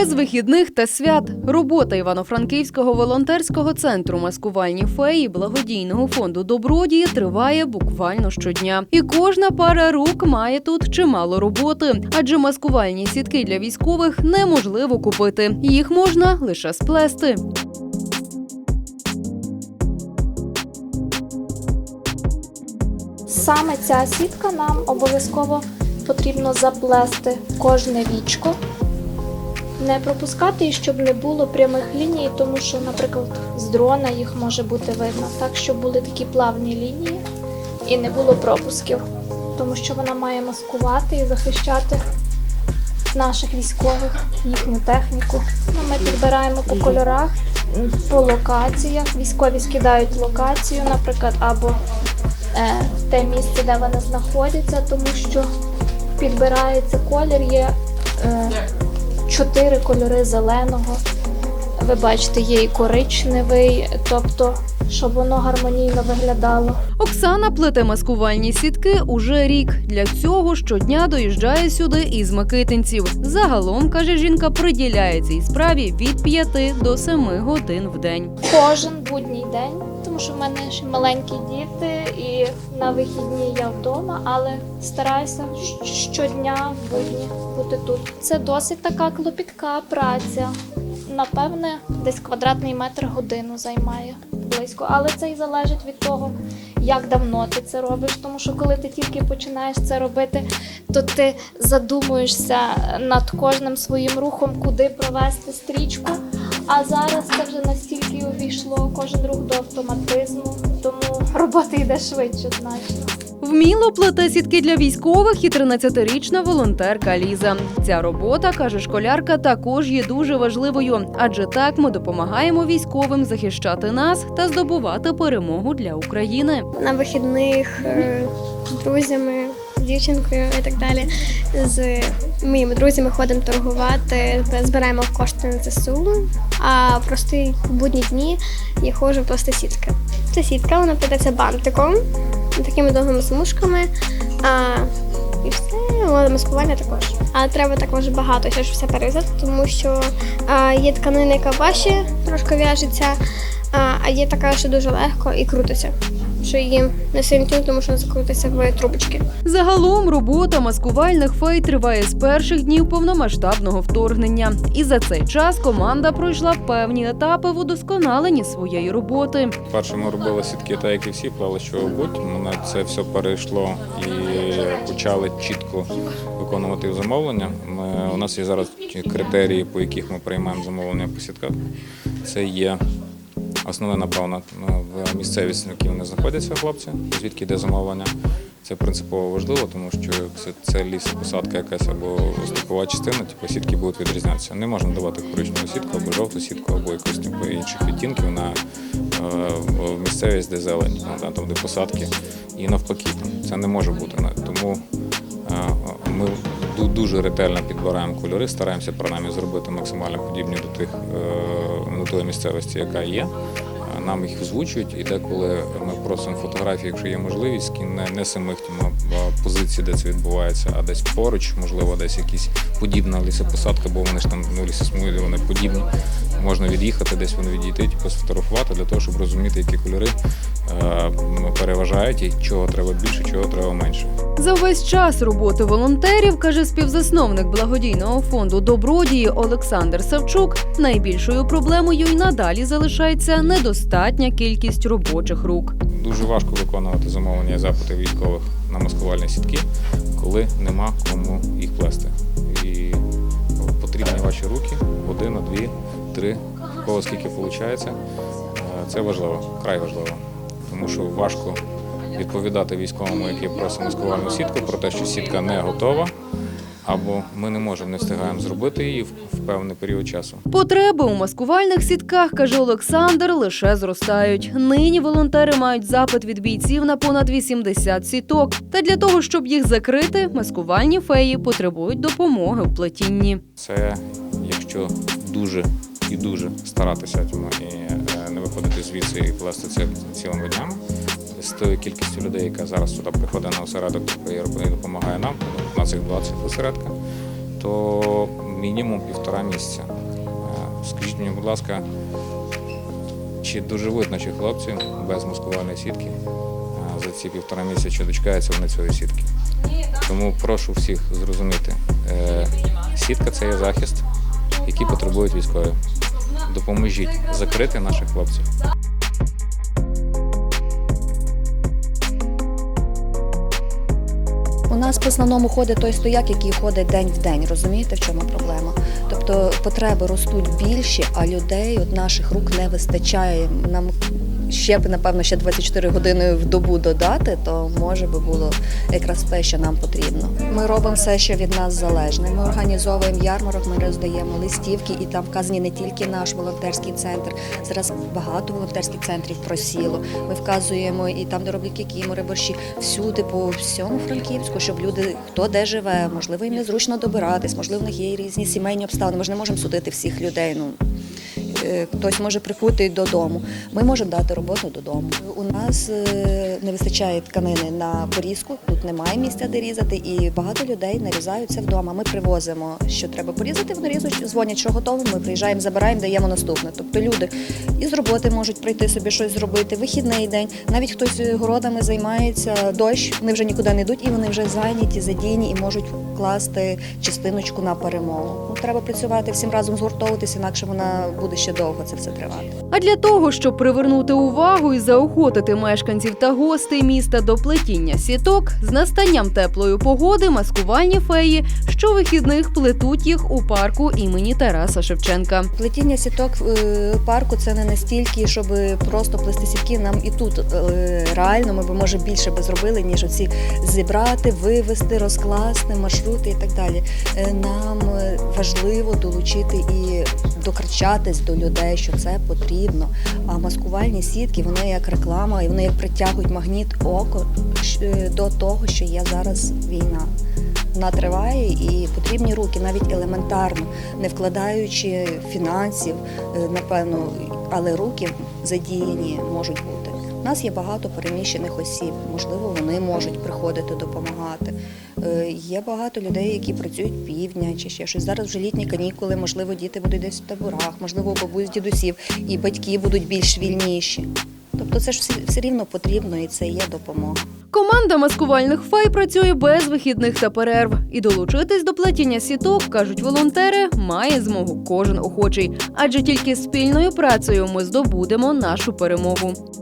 Без вихідних та свят робота Івано-Франківського волонтерського центру маскувальні феї благодійного фонду Добродії триває буквально щодня. І кожна пара рук має тут чимало роботи, адже маскувальні сітки для військових неможливо купити. Їх можна лише сплести. Саме ця сітка нам обов'язково потрібно заплести кожне вічко, не пропускати, і щоб не було прямих ліній, тому що, наприклад, з дрона їх може бути видно. Так, щоб були такі плавні лінії і не було пропусків, тому що вона має маскувати і захищати наших військових, їхню техніку. Ну, ми підбираємо по кольорах, по локаціях. Військові скидають локацію, наприклад, або е, те місце, де вони знаходяться, тому що підбирається колір, є е, чотири кольори зеленого. Ви бачите, є і коричневий, тобто, щоб воно гармонійно виглядало. Оксана плете маскувальні сітки уже рік. Для цього щодня доїжджає сюди із Микитинців. Загалом, каже жінка, приділяє цій справі від 5 до 7 годин в день. Кожен будній день, що в мене ще маленькі діти, і на вихідні я вдома, але стараюся щодня будні бути тут. Це досить така клопітка праця. Напевне, десь квадратний метр годину займає близько, але це й залежить від того, як давно ти це робиш. Тому що коли ти тільки починаєш це робити, то ти задумуєшся над кожним своїм рухом, куди провести стрічку. А зараз це вже настільки увійшло кожен рух до автоматизму, тому робота йде швидше значно. Вміло плете сітки для військових і 13-річна волонтерка Ліза. Ця робота, каже школярка, також є дуже важливою, адже так ми допомагаємо військовим захищати нас та здобувати перемогу для України. на вихідних е, з друзями, дівчинкою і так далі. З моїми друзями ходимо торгувати, збираємо кошти на ЗСУ. А в прості будні дні я ходжу просто сітки. Це сітка, вона плететься бантиком, такими довгими смужками. А, і все, маскування також. Але треба також багато, щоб все перев'язати, тому що а, є тканина, яка важче трошки в'яжеться, а, а є така, що дуже легко і крутиться. Що її не сильно тому що вона закрутиться в трубочки. Загалом робота маскувальних фей триває з перших днів повномасштабного вторгнення. І за цей час команда пройшла певні етапи в удосконаленні своєї роботи. Перше ми робили сітки, так як і всі, плели що будь. Мене це все перейшло і почали чітко виконувати замовлення. Ми, у нас є зараз критерії, по яких ми приймаємо замовлення по сітках. Це є основне, напевно, в місцевість, в якій вони знаходяться, хлопці, звідки йде замовлення. Це принципово важливо, тому що це, це лісопосадка якась або степова частина, типу сітки будуть відрізнятися. Не можна давати коричневу сітку або жовту сітку, або якусь типу, інших відтінків на е, в місцевість, де зелень, ну, там, де посадки, і навпаки. Це не може бути. Тому е, ми дуже ретельно підбираємо кольори, стараємося принаймні зробити максимально подібні до тих е, до тої місцевості, яка є. Е, Нам їх озвучують, і деколи ми просимо фотографії, якщо є можливість, не, не самих позицій, де це відбувається, а десь поруч, можливо, десь якісь подібна лісопосадка, бо вони ж там ну, лісосмуги, вони подібні. Можна від'їхати, десь вони відійти, типу, сфотографувати для того, щоб розуміти, які кольори е, переважають і чого треба більше, чого треба менше. За весь час роботи волонтерів, каже співзасновник благодійного фонду Добродії Олександр Савчук, найбільшою проблемою й надалі залишається недостатня кількість робочих рук. Дуже важко виконувати замовлення і запити військових на маскувальні сітки, коли нема кому їх плести. І потрібні ваші руки, година, дві, три, в кого скільки виходить. Це важливо, край важливо. Тому що важко відповідати військовому, який просить маскувальну сітку, про те, що сітка не готова, або ми не можемо, не встигаємо зробити її в певний період часу. Потреби у маскувальних сітках, каже Олександр, лише зростають. Нині волонтери мають запит від бійців на понад 80 сіток. Та для того, щоб їх закрити, маскувальні феї потребують допомоги в плетінні. Це якщо дуже і дуже старатися і е, не виходити звідси і плести це цілими днями. З тою кількістю людей, яка зараз сюди приходить на осередок і допомагає нам, у нас їх 20 осередка, то мінімум півтора місяця. Е, Скажіть мені, будь ласка, чи доживуть наші хлопці без маскувальної сітки е, за ці півтора місяця, чи дочекаються вони цієї сітки? Тому прошу всіх зрозуміти, е, сітка це є захист, який потребують військові. Допоможіть закрити наших хлопців. У нас по основному ходить той стояк, який ходить день в день. Розумієте, в чому проблема? Тобто потреби ростуть більші, а людей от наших рук не вистачає. Нам ще б, напевно, ще 24 години в добу додати, то може би було якраз те, що нам потрібно. Ми робимо все, що від нас залежне. Ми організовуємо ярмарок, ми роздаємо листівки, і там вказані не тільки наш волонтерський центр. Зараз багато волонтерських центрів просіло. Ми вказуємо і там, де роблять кікімори, борщі, всюди по всьому Франківську, щоб люди, хто де живе, можливо, їм незручно добиратись, можливо, в них є різні сімейні обставини. Ми ж не можемо судити всіх людей. Ну хтось може приходити додому. Ми можемо дати роботу додому. У нас е, не вистачає тканини на порізку, тут немає місця, де різати, і багато людей нарізаються вдома. Ми привозимо, що треба порізати, вони різуть, дзвонять, що готово. Ми приїжджаємо, забираємо, даємо наступне. Тобто люди із роботи можуть прийти собі щось зробити, вихідний день. Навіть хтось городами займається, дощ, вони вже нікуди не йдуть, і вони вже зайняті, задіяні і можуть вкласти частиночку на перемогу. Ну, треба працювати всім разом згуртовуватися, інакше вона буде ще довго це все тривати. А для того, щоб привернути увагу і заохотити мешканців та гостей міста до плетіння сіток, з настанням теплої погоди маскувальні феї щовихідних плетуть їх у парку імені Тараса Шевченка. Плетіння сіток е, парку це не настільки, щоб просто плести сітки. Нам і тут е, реально ми б може більше би зробили, ніж оці зібрати, вивезти, розкласти маршрути і так далі. Е, Нам важливо долучити і докричатись до людей, що це потрібно. А маскувальні сітки вони як реклама, і вони як притягують магніт око е, до того, що є зараз війна. Вона триває і потрібні руки, навіть елементарно, не вкладаючи фінансів, е, напевно, але руки задіяні можуть бути. У нас є багато переміщених осіб, можливо, вони можуть приходити допомагати. Е, Є багато людей, які працюють півдня чи ще щось. Зараз вже літні канікули, можливо, діти будуть десь в таборах, можливо, бабусь дідусів, і батьки будуть більш вільніші. Тобто це ж все, рівно потрібно і це є допомога. Команда маскувальних фей працює без вихідних та перерв. І долучитись до плетіння сіток, кажуть волонтери, має змогу кожен охочий. Адже тільки спільною працею ми здобудемо нашу перемогу.